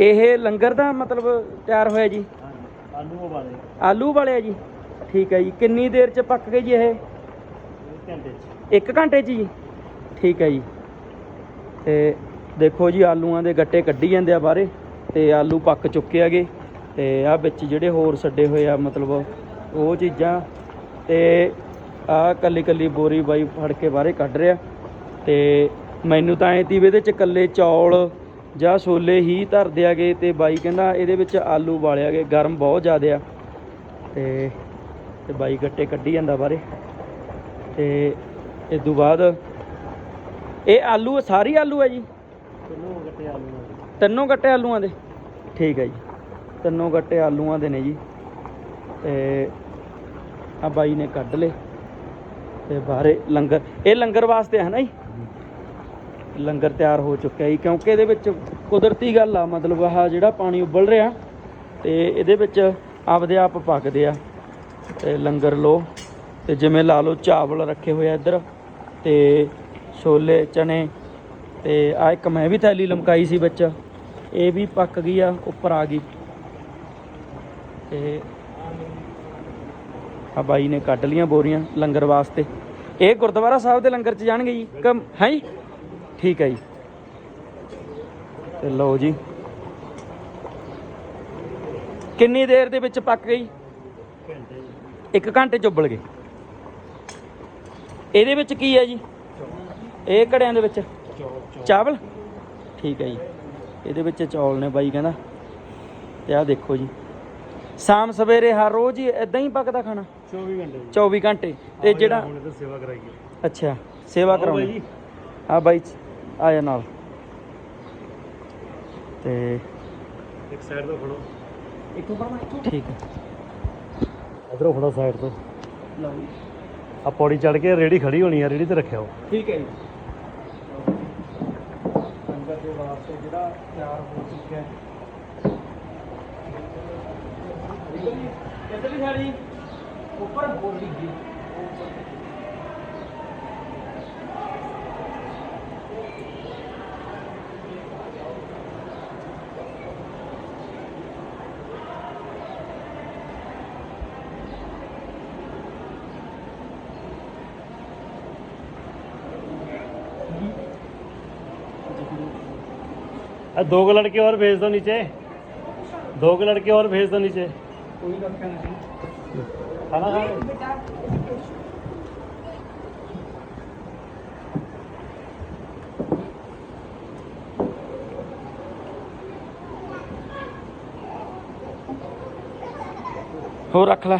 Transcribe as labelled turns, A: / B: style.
A: ਇਹ ਲੰਗਰ ਦਾ ਮਤਲਬ ਤਿਆਰ ਹੋਇਆ ਜੀ?
B: ਆਲੂ ਵਾਲੇ
A: ਆਲੂ ਵਾਲੇ ਆ ਜੀ? ਠੀਕ ਹੈ ਜੀ। ਕਿੰਨੀ ਦੇਰ ਚ ਪੱਕ ਗਏ ਜੀ ਇਹ?
B: ਘੰਟੇ ਚ।
A: 1 ਘੰਟੇ ਚ ਜੀ? ਠੀਕ ਹੈ ਜੀ। ਤੇ ਦੇਖੋ ਜੀ ਆਲੂਆਂ ਦੇ ਗੱਟੇ ਕੱਢੀ ਜਾਂਦੇ ਆ ਬਾਹਰੇ ਤੇ ਆਲੂ ਪੱਕ ਚੁੱਕੇ ਹੈਗੇ। ਤੇ ਆ ਵਿੱਚ ਜਿਹੜੇ ਹੋਰ ਛੱਡੇ ਹੋਏ ਆ ਮਤਲਬ ਉਹ ਚੀਜ਼ਾਂ ਤੇ ਆ ਕੱਲੀ ਕੱਲੀ ਬੋਰੀ ਬਾਈ ਫੜ ਕੇ ਬਾਹਰੇ ਕੱਢ ਰਿਹਾ। ਤੇ ਮੈਨੂੰ ਤਾਂ ਐ ਤੀ ਵੀ ਇਹਦੇ ਚ ਕੱਲੇ ਚੌਲ ਜਾਂ ਛੋਲੇ ਹੀ ਧਰਦੇ ਆਗੇ ਤੇ ਬਾਈ ਕਹਿੰਦਾ ਇਹਦੇ ਵਿੱਚ ਆਲੂ ਵਾਲਿਆ ਗਏ ਗਰਮ ਬਹੁਤ ਜ਼ਿਆਦਾ ਆ। ਤੇ ਤੇ ਬਾਈ ਗੱਟੇ ਕੱਢੀ ਜਾਂਦਾ ਬਾਹਰੇ। ਤੇ ਇਸ ਤੋਂ ਬਾਅਦ ਇਹ ਆਲੂ ਸਾਰੀ ਆਲੂ ਹੈ ਜੀ?
B: ਕਿੰਨੂ ਗੱਟੇ ਆਲੂ ਵਾਲੇ
A: ਤਿੰਨੋਂ ਗੱਟੇ ਆਲੂਆਂ ਦੇ? ਠੀਕ ਹੈ ਜੀ। ਤਿੰਨੋਂ ਗੱਟੇ ਆਲੂਆਂ ਦੇ ਨੇ ਜੀ। ਤੇ ਆ ਬਾਈ ਨੇ ਕੱਢ ਲਏ। ਤੇ ਬਾਹਰੇ ਲੰਗਰ ਇਹ ਲੰਗਰ ਵਾਸਤੇ ਹੈ ਨਾ ਜੀ? ਲੰਗਰ ਤਿਆਰ ਹੋ ਚੁੱਕਿਆ ਜੀ, ਕਿਉਂਕਿ ਇਹਦੇ ਵਿੱਚ ਕੁਦਰਤੀ ਗੱਲ ਆ, ਮਤਲਬ ਆਹ ਜਿਹੜਾ ਪਾਣੀ ਉਬਲ ਰਿਹਾ, ਤੇ ਇਹਦੇ ਵਿੱਚ ਆਪਦੇ ਆਪ ਪੱਕਦੇ ਆ। ਤੇ ਲੰਗਰ ਲੋ ਤੇ ਜਿਵੇਂ ਲਾ ਲਓ ਚਾਵਲ ਰੱਖੇ ਹੋਏ ਆ ਇੱਧਰ, ਤੇ ਛੋਲੇ, ਚਨੇ, ਤੇ ਆ ਇੱਕ ਮੈਂ ਵੀ ਥੈਲੀ ਲਮਕਾਈ ਸੀ ਵਿੱਚ, ਇਹ ਵੀ ਪੱਕ ਗਈ ਆ, ਉੱਪਰ ਆ ਗਈ। ਤੇ ਆ ਬਾਈ ਨੇ ਕੱਢ ਲੀਆਂ ਬੋਰੀਆਂ ਲੰਗਰ ਵਾਸਤੇ। ਇਹ ਗੁਰਦੁਆਰਾ ਸਾਹਿਬ ਦੇ ਲੰਗਰ ਚ ਜਾਣਗੇ ਜੀ, ਕਮ ਹੈ ਜੀ? ਠੀਕ ਹੈ ਜੀ। ਤੇ ਲਓ ਜੀ। ਕਿੰਨੀ ਦੇਰ ਦੇ ਵਿੱਚ ਪੱਕ ਗਈ?
B: ਘੰਟੇ
A: ਇੱਕ ਘੰਟੇ ਚ ਉਬਲ ਗਏ। ਇਹਦੇ ਵਿੱਚ ਕੀ ਹੈ ਜੀ? ਇਹ ਘੜਿਆਂ ਦੇ ਵਿੱਚ? ਚਾਵਲ? ਠੀਕ ਹੈ ਜੀ। ਇਹਦੇ ਵਿੱਚ ਚੌਲ ਨੇ ਬਾਈ ਕਹਿੰਦਾ। ਤੇ ਆਹ ਦੇਖੋ ਜੀ। ਸ਼ਾਮ ਸਵੇਰੇ ਹਰ ਰੋਜ਼ ਹੀ ਇਦਾਂ ਹੀ ਪੱਕਦਾ ਖਾਣਾ?
B: 24 ਘੰਟੇ ਜੀ।
A: 24 ਘੰਟੇ। ਤੇ ਜਿਹੜਾ
B: ਸੇਵਾ ਕਰਾਈਏ।
A: ਅੱਛਾ ਸੇਵਾ ਕਰਾਉਣੀ।
B: ਜੀ।
A: ਆ ਬਾਈ ਆ ਜਾ ਨਾਲ। ਤੇ
B: ਇੱਕ ਸਾਈਡ ਤੋਂ ਫੜੋ।
A: ਇੱਥੋਂ ਪਰਮਾ ਇੱਥੋਂ। ਠੀਕ ਹੈ।
B: ਇਧਰੋਂ ਫੜੋ ਸਾਈਡ ਤੋਂ।
A: ਲਓ ਜੀ।
B: ਆ ਪੌੜੀ ਚੜ ਕੇ ਰੇੜੀ ਖੜੀ ਹੋਣੀ ਆ ਰੇੜੀ ਤੇ ਰੱਖਿਓ।
A: ਠੀਕ ਹੈ ਜੀ। ਲੰਗਰ ਦੇ ਵਾਸਤੇ ਜਿਹੜਾ ਤਿਆਰ ਹੋ ਚੁੱਕਿਆ ਹੈ। ਕਿੱਧਰਲੀ ਸਾਡੀ ਉੱਪਰ ਬੋਲ ਗਈ
B: आ दो को लड़के और भेज दो नीचे दो को लड़के और भेज दो नीचे
A: ਕੋਈ ਰੱਖਿਆ ਨਹੀਂ
B: खाना खा
A: ਹੋਰ ਰੱਖ ਲੈ